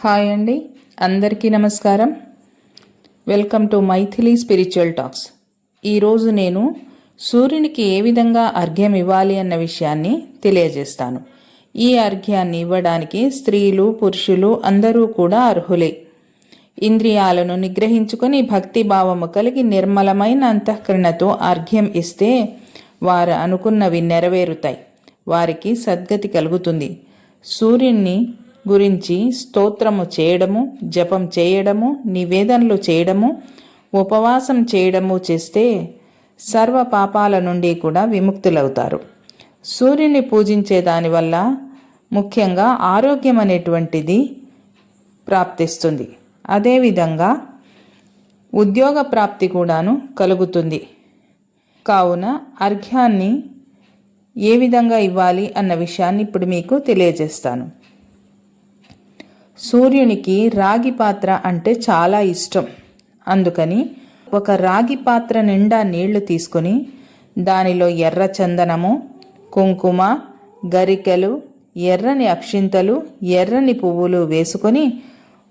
Hi అండి. అందరికీ నమస్కారం. Welcome to Maithili spiritual talks. ఈరోజు నేను సూర్యునికి ఏ విధంగా అర్ఘ్యం ఇవ్వాలి అన్న విషయాన్ని తెలియజేస్తాను. ఈ అర్ఘ్యాన్ని ఇవ్వడానికి స్త్రీలు పురుషులు అందరూ కూడా అర్హులే. ఇంద్రియాలను నిగ్రహించుకొని భక్తి భావము కలిగి నిర్మలమైన అంతఃకరణతో అర్ఘ్యం ఇస్తే వారు అనుకున్నవి నెరవేరుతాయి. వారికి సద్గతి కలుగుతుంది. సూర్యుణ్ణి గురించి స్తోత్రము చేయడము జపం చేయడము నివేదనలు చేయడము ఉపవాసం చేయడము చేస్తే సర్వ పాపాల నుండి కూడా విముక్తులవుతారు. సూర్యుని పూజించే దానివల్ల ముఖ్యంగా ఆరోగ్యం అనేటువంటిది ప్రాప్తిస్తుంది. అదేవిధంగా ఉద్యోగ ప్రాప్తి కూడాను కలుగుతుంది. కావున అర్ఘ్యాన్ని ఏ విధంగా ఇవ్వాలి అన్న విషయాన్ని ఇప్పుడు మీకు తెలియజేస్తాను. సూర్యునికి రాగి పాత్ర అంటే చాలా ఇష్టం. అందుకని ఒక రాగి పాత్ర నిండా నీళ్ళు తీసుకొని దానిలో ఎర్ర చందనము కుంకుమ గరికెలు ఎర్రని అక్షింతలు ఎర్రని పువ్వులు వేసుకొని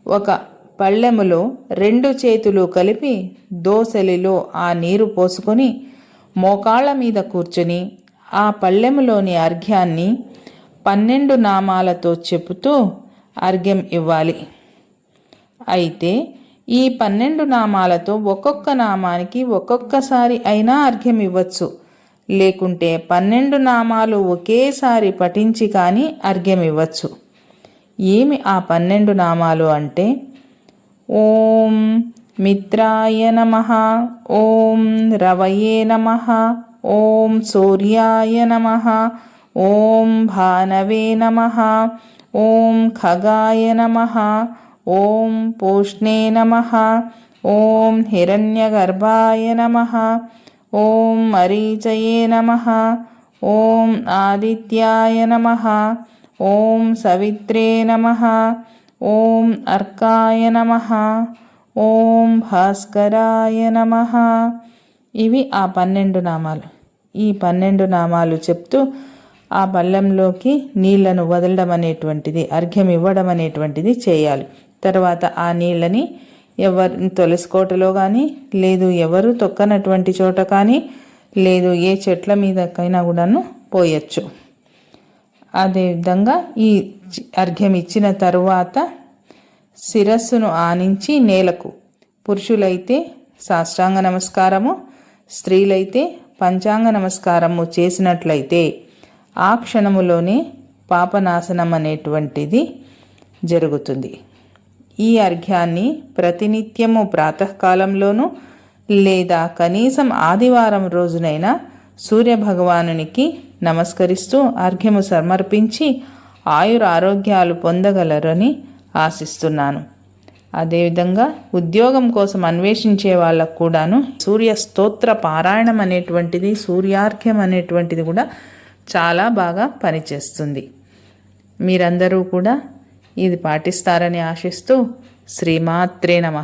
ఒక పళ్ళెములో రెండు చేతులు కలిపి దోసెలిలో ఆ నీరు పోసుకొని మోకాళ్ళ మీద కూర్చుని ఆ పళ్ళెములోని అర్ఘ్యాన్ని పన్నెండు నామాలతో చెబుతూ అర్ఘ్యం ఇవ్వాలి. అయితే ఈ పన్నెండు నామాలతో ఒక్కొక్క నామానికి ఒక్కొక్కసారి అయినా అర్ఘ్యం ఇవ్వచ్చు. లేకుంటే పన్నెండు నామాలు ఒకేసారి పఠించి కానీ అర్ఘ్యం ఇవ్వచ్చు. ఏమి ఆ పన్నెండు నామాలు అంటే? ఓం మిత్రాయ నమ ఓం రవయే నమ ఓం సూర్యాయ నమ ఓం భానవే నమ ఓం ఖగాయ నమ ఓం పూష్ణే నమ ఓం హిరణ్యగర్భాయ నమ ఓం మరీచయే నమ ఓం ఆదిత్యాయ నమ ఓం సవిత్రే నమ ఓం అర్కాయ నమ ఓం భాస్కరాయ నమ. ఇవి ఆ పన్నెండు నామాలు. ఈ పన్నెండు నామాలు చెప్తూ ఆ బల్లంలోకి నీళ్ళను వదలడం అనేటువంటిది అర్ఘ్యం ఇవ్వడం అనేటువంటిది చేయాలి. తర్వాత ఆ నీళ్ళని ఎవరు తొలసుకోటలో కానీ లేదు ఎవరు తొక్కనటువంటి చోట కానీ లేదు ఏ చెట్ల మీదకైనా కూడాను పోయచ్చు. అదేవిధంగా ఈ అర్ఘ్యం ఇచ్చిన తరువాత శిరస్సును ఆనించి నేలకు పురుషులైతే సాష్టాంగ నమస్కారము స్త్రీలైతే పంచాంగ నమస్కారము చేసినట్లయితే ఆ క్షణములోనే పాపనాశనం అనేటువంటిది జరుగుతుంది. ఈ అర్ఘ్యాన్ని ప్రతినిత్యము ప్రాతకాలంలోనూ లేదా కనీసం ఆదివారం రోజునైనా సూర్యభగవానునికి నమస్కరిస్తూ అర్ఘ్యము సమర్పించి ఆయుర ఆరోగ్యాలు పొందగలరని ఆశిస్తున్నాను. అదేవిధంగా ఉద్యోగం కోసం అన్వేషించే వాళ్ళకు కూడాను సూర్య స్తోత్ర పారాయణం అనేటువంటిది సూర్యార్ఘ్యం అనేటువంటిది కూడా చాలా బాగా పనిచేస్తుంది. మీరందరూ కూడా ఇది పాటిస్తారని ఆశిస్తూ శ్రీమాత్రే నమ.